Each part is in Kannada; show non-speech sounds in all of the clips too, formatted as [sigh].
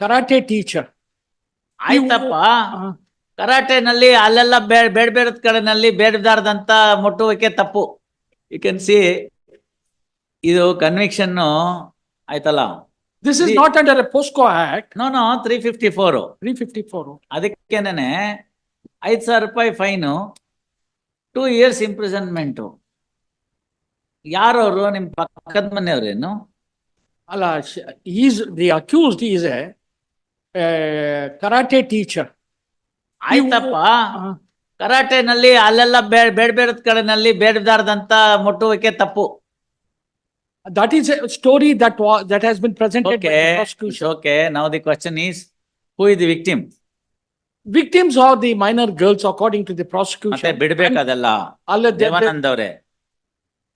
karate teacher. ಆಯ್ತಪ್ಪ. ಕರಾಟೆ ನಲ್ಲಿ ಅಲ್ಲೆಲ್ಲ ಬೇಡ ಬೇಡ ಬೇಡದ ಕಡೆನಲ್ಲಿ ಬೇಡದಾರ್ದಂತ ಮುಟ್ಟುವಿಕೆ ತಪ್ಪು. ಯು ಕ್ಯಾನ್ ಸಿ ಇದು ಕನ್ವಿಕ್ಷನ್ ಆಯ್ತಲ್ಲ. This is not under POCSO act no no three fifty four three fifty four ಅದಕ್ಕೇನೆ ಐದ್ ಸಾವಿರ ರೂಪಾಯಿ ಫೈನು ಟೂ ಇಯರ್ಸ್ ಇಂಪ್ರಿಸನ್ಮೆಂಟು ಯಾರವರು? ನಿಮ್ ಪಕ್ಕದ ಮನೆಯವ್ರೇನು? Is, the accused is a uh, karate teacher. ಆಯ್ತಪ್ಪ Uh, ಕರಾಟೆನಲ್ಲಿ ಅಲ್ಲೆಲ್ಲ ಬೇಡ ಬೇಡ ಬೇಡದ ಕಡೆನಲ್ಲಿ ಬೇಡದಾರ್ದಂತ ಮುಟ್ಟುವಿಕೆ ತಪ್ಪು That is a story that was, that has been presented by okay now the question is who is the victim Victims are the minor girls according to the ಮತ್ತೆ prosecution. ಬಿಡ್ಬೇಕು ಅದೆಲ್ಲ they- ದೇವಾನಂದ್ ಅವರೇ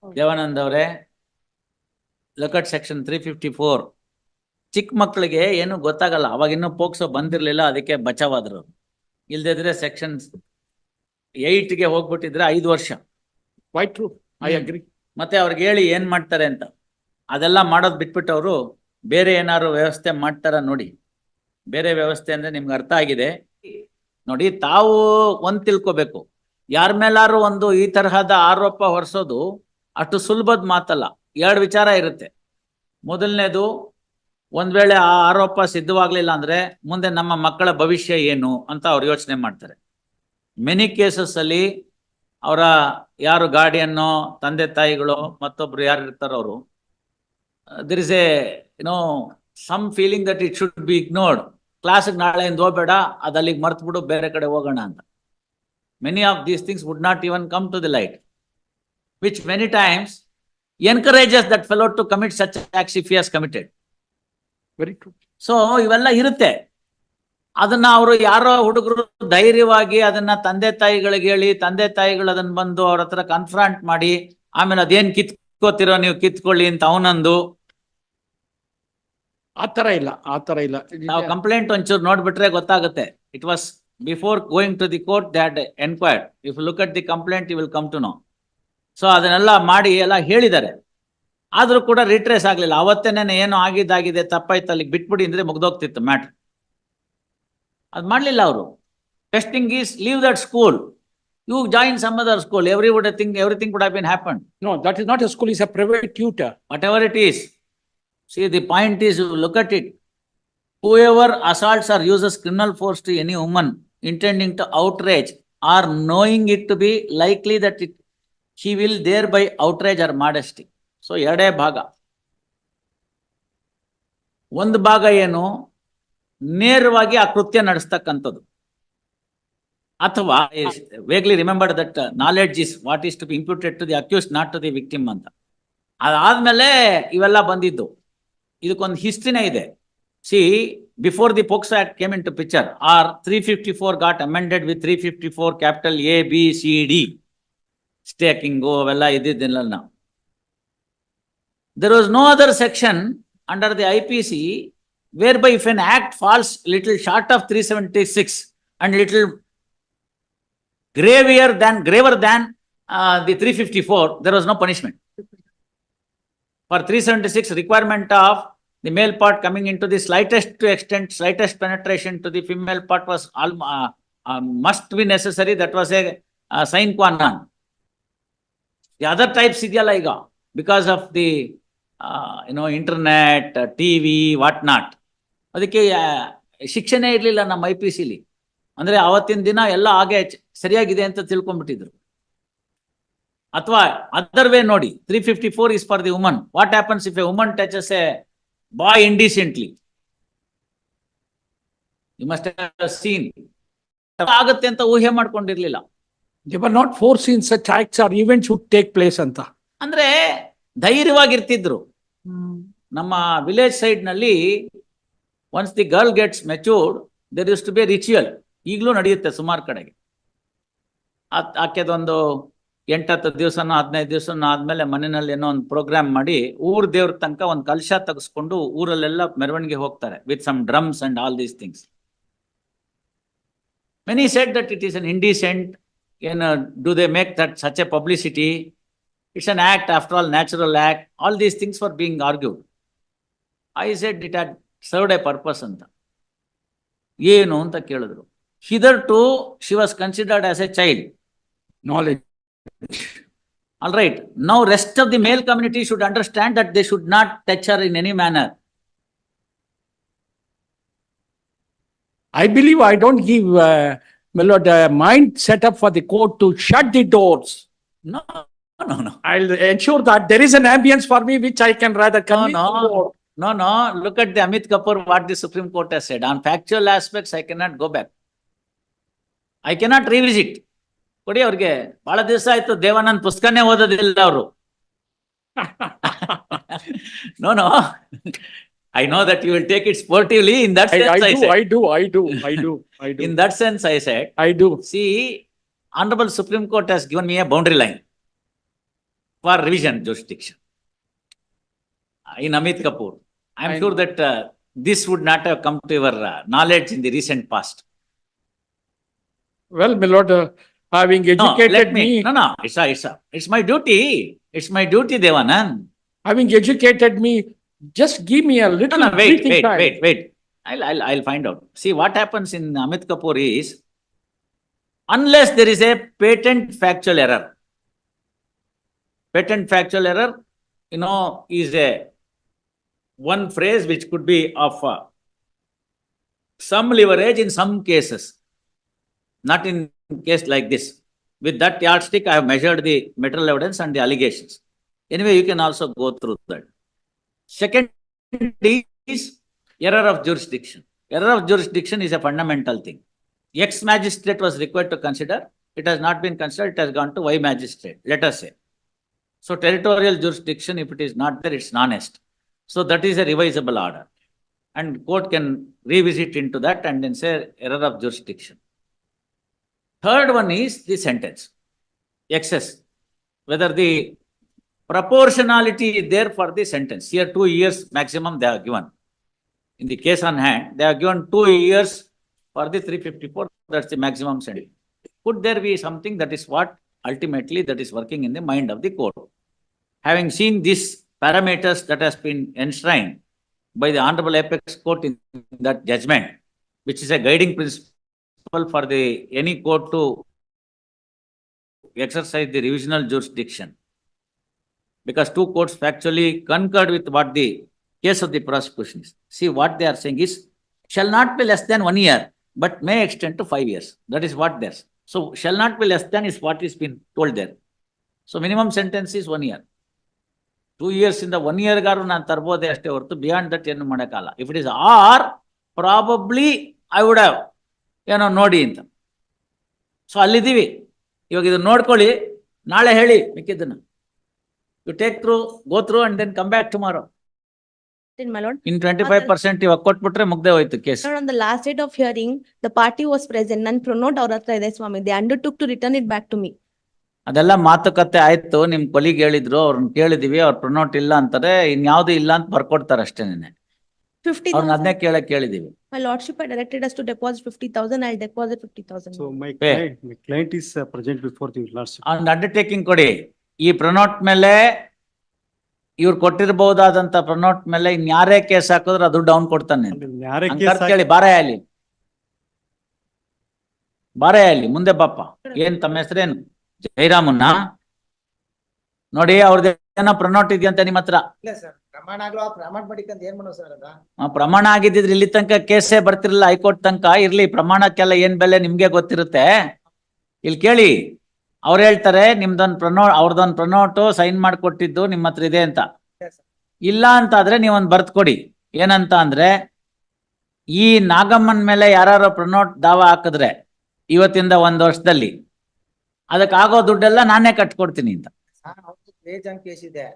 ದೇವಾನಂದ್ ಅವರೇ look at section three fifty four ಚಿಕ್ಕ ಮಕ್ಕಳಿಗೆ ಏನು ಗೊತ್ತಾಗಲ್ಲ ಅವಾಗ ಇನ್ನೂ ಪೋಕ್ಸೋ ಬಂದಿರಲಿಲ್ಲ ಅದಕ್ಕೆ ಬಚಾವಾದ್ರು. ಇಲ್ದಿದ್ರೆ ಸೆಕ್ಷನ್ಗೆ ಹೋಗ್ಬಿಟ್ಟಿದ್ರೆ ಐದು ವರ್ಷ. Wait true I Hmm. ಮತ್ತೆ ಅವ್ರಿಗೆ ಹೇಳಿ ಏನ್ ಮಾಡ್ತಾರೆ ಅಂತ. ಅದೆಲ್ಲ ಮಾಡೋದ್ ಬಿಟ್ಬಿಟ್ಟು ಅವರು ಬೇರೆ ಏನಾದ್ರು ವ್ಯವಸ್ಥೆ ಮಾಡ್ತಾರ ನೋಡಿ. ಬೇರೆ ವ್ಯವಸ್ಥೆ ಅಂದ್ರೆ ನಿಮ್ಗೆ ಅರ್ಥ ಆಗಿದೆ. ನೋಡಿ ತಾವು ಒಂದ್ ತಿಳ್ಕೊಬೇಕು. ಯಾರ ಮೇಲಾರು ಒಂದು ಈ ತರಹದ ಆರೋಪ ಹೊರಿಸೋದು ಅಷ್ಟು ಸುಲಭದ ಮಾತಲ್ಲ. ಎರಡು ವಿಚಾರ ಇರುತ್ತೆ. ಮೊದಲನೇದು, ಒಂದ್ ವೇಳೆ ಆ ಆರೋಪ ಸಿದ್ಧವಾಗ್ಲಿಲ್ಲ ಅಂದ್ರೆ ಮುಂದೆ ನಮ್ಮ ಮಕ್ಕಳ ಭವಿಷ್ಯ ಏನು ಅಂತ ಅವ್ರು ಯೋಚನೆ ಮಾಡ್ತಾರೆ. ಮೆನಿ ಕೇಸಸ್ ಅಲ್ಲಿ ಅವರ ಯಾರು ಗಾಡಿಯನ್ನೋ, ತಂದೆ ತಾಯಿಗಳು, ಮತ್ತೊಬ್ರು ಯಾರು ಇರ್ತಾರೋ ಅವರು there is a you know some feeling that it should be ignored ಕ್ಲಾಸ್ಗೆ ನಾಳೆಯಿಂದ ಹೋಗ್ಬೇಡ, ಅದು ಅಲ್ಲಿಗೆ ಬೇರೆ ಕಡೆ ಹೋಗೋಣ ಅಂತ. Many of these things would not even come to the light which many times encourages that fellow to commit such acts if has committed very true so ಇವೆಲ್ಲ ಇರುತ್ತೆ. ಅದನ್ನ ಅವರು ಯಾರೋ ಹುಡುಗರು ಧೈರ್ಯವಾಗಿ ಅದನ್ನ ತಂದೆ ತಾಯಿಗಳಿಗೆ ಹೇಳಿ ತಂದೆ ತಾಯಿಗಳು ಅದನ್ನ ಬಂದು ಅವ್ರ ಹತ್ರ ಕನ್ಫ್ರಂಟ್ ಮಾಡಿ ಆಮೇಲೆ ಅದೇನ್ ಕಿತ್ಕೋತಿರೋ ನೀವು ಕಿತ್ಕೊಳ್ಳಿ ಅಂತ ಅವನಂದು. ಆತರ ತರ ಇಲ್ಲ ಆತರ ತರ ಇಲ್ಲ. ನಾವು ಕಂಪ್ಲೇಂಟ್ ಒಂಚೂರು ನೋಡ್ಬಿಟ್ರೆ ಗೊತ್ತಾಗುತ್ತೆ. It was before going to the court that enquired if look at the complaint you will come to know so ಅದನ್ನೆಲ್ಲ ಮಾಡಿ ಎಲ್ಲ ಹೇಳಿದ್ದಾರೆ. ಆದ್ರೂ ಕೂಡ ರಿಟ್ರೇಸ್ ಆಗ್ಲಿಲ್ಲ. ಅವತ್ತೇನೆ ಏನು ಆಗಿದ್ದಾಗಿದೆ ತಪ್ಪಾಯ್ತು ಅಲ್ಲಿಗೆ ಬಿಟ್ಬಿಡಿ ಅಂದ್ರೆ ಮುಗ್ದೋಗ್ತಿತ್ತು ಮ್ಯಾಟ್ರ್ ಅದ್ ಮಾಡಲಿಲ್ಲ ಅವರು. Testing is leave that school you join some other school every would thing everything would have been happen No, that is not a school, it's a private tutor. whatever it is. See, the point is, it look ever assaults or assaults or force force to any woman intending to or knowing it to be likely that that it, will there by outrage her modesty so ಎರಡೇ ಭಾಗ. ಒಂದು ಭಾಗ ಏನು? ನೇರವಾಗಿ ಆ ಕೃತ್ಯ ನಡೆಸ್ತಕ್ಕಂಥದ್ದು. ಅಥವಾ vaguely remember that knowledge is what is to be imputed to the accused not to the victim ಅಂತ. ಅದಾದ್ಮೇಲೆ ಇವೆಲ್ಲ ಬಂದಿದ್ದು. ಇದಕ್ಕೊಂದು ಹಿಸ್ಟ್ರಿನೇ ಇದೆ. See before the POCSO act came in to picture or three fifty four got amended with three fifty four capital A B C D stalking ಅವೆಲ್ಲ ಇದ್ದಿದ್ದಿಲ್ಲ ನಾವು there was no other section under the IPC whereby if an act falls little short of 376 and little gravier than graver than uh, the 354 there was no punishment for 376 requirement of the male part coming into the slightest to extent slightest penetration to the female part was al- uh, uh, must be necessary that was a uh, sine qua non the other types ಇದೆಯಲ್ಲ ಈಗ? Because of the you know internet TV what not ಅದಕ್ಕೆ ಶಿಕ್ಷಣ ಇರಲಿಲ್ಲ ನಮ್ಮ ಐ ಪಿ ಸಿಲಿ ಅಂದ್ರೆ ಅವತ್ತಿನ ದಿನ ಎಲ್ಲ ಹಾಗೆ ಸರಿಯಾಗಿದೆ ಅಂತ ತಿಳ್ಕೊಂಡ್ಬಿಟ್ಟಿದ್ರು. ಅಥವಾ ಅದರ್ ವೇ ನೋಡಿ three fifty four is for the woman what happens if a woman touches a boy indecently you must seen ಆಗುತ್ತೆ ಅಂತ ಊಹೆ ಮಾಡ್ಕೊಂಡಿರ್ಲಿಲ್ಲ. They were not foreseen such acts or events would take place ಅಂತ. ಅಂದ್ರೆ ಧೈರ್ಯವಾಗಿರ್ತಿದ್ರು. ನಮ್ಮ ವಿಲೇಜ್ ಸೈಡ್ನಲ್ಲಿ once the girl gets matured there used to be ritual ಈಗಲೂ ನಡೆಯುತ್ತೆ ಸುಮಾರು ಕಡೆಗೆ. ಆಕೆದೊಂದು ಆಕೆದೊಂದು ಎಂಟತ್ತು ದಿವಸನೋ ಹದಿನೈದು ದಿವಸನೋ ಆದ್ಮೇಲೆ ಮನೆಯಲ್ಲಿ ಏನೋ ಒಂದು ಪ್ರೋಗ್ರಾಮ್ ಮಾಡಿ ಊರ್ ದೇವ್ರ ತನಕ ಒಂದು ಕಲಶ ತೆಗೆಸ್ಕೊಂಡು ಊರಲ್ಲೆಲ್ಲ ಮೆರವಣಿಗೆ ಹೋಗ್ತಾರೆ with some drums and all these things many set that it is an indecent ಏನು do they make that such a publicity It's an act, after all, natural act. All these things were being argued. I said it had served a purpose ಅಂತ ಏನು ಅಂತ ಕೇಳಿದ್ರು hitherto she was considered as a child Knowledge. All right. Now rest of the male community should understand that they should not touch her in any manner. I believe I don't give, uh, my lord, uh, mind set up for the court to shut the doors. No, no, no. I'll ensure that there is an ambience for me which I can rather convince the no. court. No, no. Look at the Amit Kapoor, what the Supreme Court has said. On factual aspects, I cannot go back. I cannot revisit. ಕೊಡಿ ಅವ್ರಿಗೆ ಬಹಳ ದಿವಸ ಆಯ್ತು ದೇವಾನಂದ್ ಪುಸ್ತಕನೇ ಓದೋದಿಲ್ಲ ಅವರು no [laughs] no [laughs] I know that you will take it sportively. In that sense, I, I do, said. I do, I do, I do, I do. In that sense, I said. I do. See, Honorable Supreme Court has given me a boundary line for revision jurisdiction in Amit Kapoor. I'm sure that uh, this would not have come to your uh, knowledge in the recent past. Well, my lord, uh, having No, educated let me, me, no, no, it's, a, it's, a, it's my duty. It's my duty, Devanand. having educated me just give me a No, little no, wait, breathing wait, time. wait, wait. I'll, I'll, I'll find out. See, what happens in Amit Kapoor is, unless there is a patent factual error. Patent factual error, you know, is a one phrase which could be of uh, some leverage in some cases. Not in case like this. With that yardstick, I have measured the material evidence and the allegations. Anyway, you can also go through that. Second is error of jurisdiction. Error of jurisdiction is a fundamental thing. Ex magistrate was required to consider, it has not been considered, it has gone to Y magistrate, let us say. So territorial jurisdiction, if it is not there, it's non-est. So that is a revisable order. And court can revisit into that and then say error of jurisdiction. Third one is the sentence, excess, whether the proportionality is there for the sentence. Here, two years maximum they are given. In the case on hand, they are given two years for the three fifty-four, that's the maximum sentence. Could there be something that is what ultimately that is working in the mind of the court? Having seen these parameters that has been enshrined by the Honorable Apex Court in that judgment, which is a guiding principle for the, any court to exercise the revisional jurisdiction because two courts factually concurred with what the case of the prosecution is. See, what they are saying is, shall not be less than one year, but may extend to five years. That is what there's. So shall not be less than is what is been told there. So minimum sentence is one year. two years in two years ಇಂದ ಒನ್ ಇಯರ್ಗಾರು ನಾನು ತರ್ಬೋದೇ ಅಷ್ಟೇ ಹೊರತು ಬಿಯಾಂಡ್ ದಟ್ ಏನು ಮಾಡೋಕ್ಕಲ್ಲ if it is or probably I would have ಏನೋ ನೋಡಿ ಅಂತ ಸೊ ಅಲ್ಲಿದ್ದೀವಿ ಇವಾಗ ಇದನ್ನ ನೋಡ್ಕೊಳ್ಳಿ ನಾಳೆ heli, ಮಿಕ್ಕಿದ್ದನ್ನ you take through go through and then come back tomorrow In my lord, in twenty five percent ಇವಾಗ ಕೊಟ್ಬಿಟ್ರೆ ಮುಗ್ದೆ ಹೋಯ್ತು case Sir, on the last date of hearing, the party was present, none pronote or ಇದೆ ಸ್ವಾಮಿ. They undertook to return it back to me. ಅದೆಲ್ಲ ಮಾತುಕತೆ ಆಯ್ತು ನಿಮ್ ಕೊಲಿಗ್ ಹೇಳಿದ್ರು ಅವ್ರನ್ನ ಕೇಳಿದಿವಿ ಅವ್ರ ಪ್ರೊನೋಟ್ ಇಲ್ಲ ಅಂತಾರೆ ಇನ್ಯಾವ್ದು ಇಲ್ಲ ಅಂತ ಬರ್ಕೊಡ್ತಾರೆ ಅಷ್ಟೇ ನೆನೆ Fifty ಅವ್ರನ್ನ ಅದನ್ನೇ thousand. ಕೇಳಕ್ ಕೇಳಿದೀವಿ My lordship had directed us to deposit fifty thousand, I'll deposit fifty thousand. So my client, my client is uh, present before the lordship. ಅವ್ನ ಅಂಡರ್ಟೇಕಿಂಗ್ ಕೊಡಿ ಈ ಪ್ರನೋಟ್ ಮೇಲೆ ಇವ್ರು ಕೊಟ್ಟಿರಬಹುದಾದಂತ ಪ್ರನೋಟ್ ಮೇಲೆ ಇನ್ಯಾರೇ ಕೇಸ್ ಹಾಕಿದ್ರೆ ಅದು ಡೌನ್ ಕೊಡ್ತಾನೆ ಕೇಳಿ ಬಾರೇ ಅಲ್ಲಿ ಬಾರೇ ಅಲ್ಲಿ ಮುಂದೆ ಬಾಪ ಏನ್ ತಮ್ಮ ಹೆಸರೇನು? ಜೈರಾಮನ್ನ ನೋಡಿ ಅವ್ರದ್ದು ಏನೋ ಪ್ರನೋಟ್ ಇದೆಯಂತೆ ನಿಮ್ಮ ಹತ್ರ? ಪ್ರಮಾಣ ಆಗಿದ್ದಿದ್ರೆ ಇಲ್ಲಿ ತನಕ ಕೇಸೇ ಬರ್ತಿರ್ಲಿಲ್ಲ ಹೈಕೋರ್ಟ್ ತನಕ. ಇರ್ಲಿ ಪ್ರಮಾಣಕ್ಕೆಲ್ಲ ಏನ್ ಬೆಲೆ ನಿಮ್ಗೆ ಗೊತ್ತಿರುತ್ತೆ? ಇಲ್ಲಿ ಕೇಳಿ. ಅವ್ರು ಹೇಳ್ತಾರೆ ನಿಮ್ದೊಂದು ಪ್ರನೋ ಅವ್ರದೊಂದು ಪ್ರನೋಟು ಸೈನ್ ಮಾಡಿಕೊಟ್ಟಿದ್ದು ನಿಮ್ಮ ಹತ್ರ ಇದೆ ಅಂತ. ಇಲ್ಲ ಅಂತ ಆದ್ರೆ ನೀವೊಂದು ಬರ್ತ್ ಕೊಡಿ. ಏನಂತ ಅಂದ್ರೆ ಈ ನಾಗಮ್ಮನ್ ಮೇಲೆ ಯಾರು ಪ್ರನೋಟ್ ದಾವ ಹಾಕಿದ್ರೆ ಇವತ್ತಿಂದ ಒಂದ್ ವರ್ಷದಲ್ಲಿ ಅದಕ್ಕೆ ಆಗೋ ದುಡ್ಡೆಲ್ಲ ನಾನೇ ಕಟ್ಕೊಡ್ತೀನಿ ಅಂತ. ಕೇಸ್ ಇದೆ.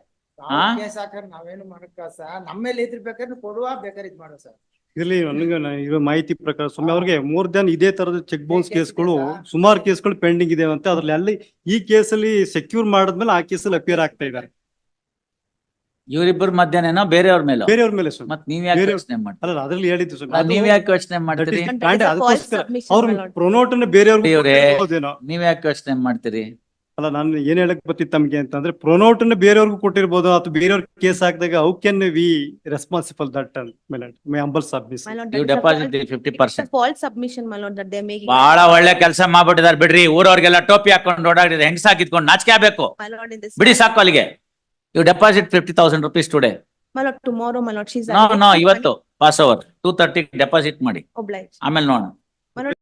ನಾವೇನು ಮಾಡಕ್ಕ ಸರ್? ನಮ್ಮೇಲೆ ಇದ್ರ ಬೇಕಾದ್ರೆ ಕೊಡುವ ಬೇಕಾದ್ರೆ ಇದ್ ಮಾಡೋ ಸರ್ ಇರ್ಲಿ ನನಗೆ ನ- ಇರೋ ಮಾಹಿತಿ ಪ್ರಕಾರ ಸ್ವಾಮಿ ಅವ್ರಿಗೆ ಮೋರ್ ದನ್ ಇದೇ ತರದ ಚೆಕ್ ಬೌನ್ಸ್ ಕೇಸ್ಗಳು? ಸುಮಾರು ಕೇಸ್ಗಳು ಪೆಂಡಿಂಗ್ ಇದೆ ಅಂತ ಅದ್ರಲ್ಲಿ ಅಲ್ಲಿ ಈ ಕೇಸಲ್ಲಿ ಸೆಕ್ಯೂರ್ ಮಾಡಿದ್ಮೇಲೆ ಆ ಕೇಸಲ್ಲಿ ಅಪಿಯರ್ ಆಗ್ತಾ ಇದ್ದಾರೆ ಇವರಿಬ್ಬರು ಮಧ್ಯಾಹ್ನ ಬೇರೆಯವ್ರ ಮೇಲೆ ಬೇರೆಯವ್ರ ಮೇಲೆ ಸ್ವಾಮಿ ಮತ್ ನೀವ್ ಯಾಕೆ ಬೇರೆ- ಯೋಚನೆ ಮಾಡ್ತೀರಿ ಅಲ್ಲ ಅದ್ರಲ್ಲಿ ಹೇಳಿದ್ದು ಸ್ವಾಮಿ ನೀವ್ ಯಾಕೆ ಯೋಚನೆ ಮಾಡ್ತೀರಿ is- that is ಕಾಂಡೆ ಅದಕ್ಕೋಸ್ಕರ submission, ಅವ್ರ. ಪ್ರೊನೋಟ್ ಅನ್ನ ಬೇರೆಯವ್ರಿಗೆ ಇವ್ರೇ. ಕೊಟ್ಟಿರ್ಬೋದೇನೋ. ನೀವ್ ಯಾಕೆ ಯೋಚನೆ ಮಾಡ್ತೀರಿ ಅಲ್ಲ ನಾನು ಏನ್ ಹೇಳಕ್ ಬರ್ತಿತ್ತು ತಮ್ಗೆ ಅಂತಂದ್ರೆ ಪ್ರೊನೋಟ್ನ ಬೇರೆಯವ್ರಿಗೂ ಕೊಟ್ಟಿರ್ಬೋದು ಅಥವಾ ಬೇರೆಯವ್ರ ಕೇಸ್ ಹಾಕಿದಾಗ how can we responsible that my humble submission ನೀವು deposit fifty percent false submission that they making. ಬಹಳ ಒಳ್ಳೆ ಕೆಲಸ ಮಾಡ್ಬಿಟ್ಟಿದ್ದಾರೆ ಬಿಡ್ರಿ ಊರವ್ರಿಗೆಲ್ಲ ಟೋಪಿ ಹಾಕೊಂಡು ಓಡಾಡಿದ್ರೆ ಹೆಂಗ್ ಸಾಕಿದ್ಕೊಂಡು ನಾಚಿಕೆ ಆಗ್ಬೇಕು. ಬಿಡಿ ಸಾಕು ಅಲ್ಲಿಗೆ you deposit fifty thousand rupees today My tomorrow tomorrow, she's. No no ಇವತ್ತು pass over two thirty deposit ಮಾಡಿ. ಆಮೇಲೆ ನೋಡೋಣ